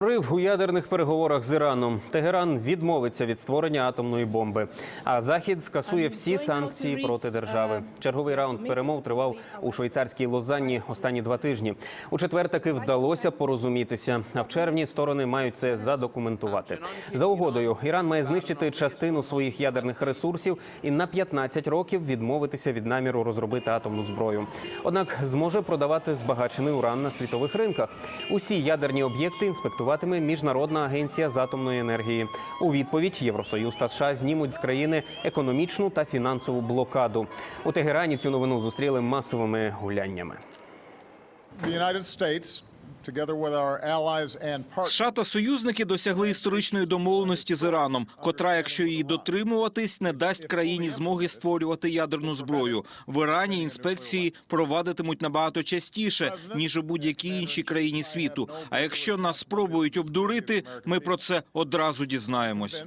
Рив у ядерних переговорах з Іраном. Тегеран відмовиться від створення атомної бомби. А Захід скасує всі санкції проти держави. Черговий раунд перемов тривав у швейцарській Лозанні останні два тижні. У четвер таки вдалося порозумітися. А в червні сторони мають це задокументувати. За угодою, Іран має знищити частину своїх ядерних ресурсів і на 15 років відмовитися від наміру розробити атомну зброю. Однак зможе продавати збагачений уран на світових ринках. Усі ядерні об'єкти інспектуватиме Міжнародна агенція з атомної енергії. У відповідь Євросоюз та США знімуть з країни економічну та фінансову блокаду. У Тегерані цю новину зустріли масовими гуляннями. The United States, США та союзники досягли історичної домовленості з Іраном, котра, якщо її дотримуватись, не дасть країні змоги створювати ядерну зброю. В Ірані інспекції провадитимуть набагато частіше ніж у будь-якій іншій країні світу. А якщо нас спробують обдурити, ми про це одразу дізнаємось.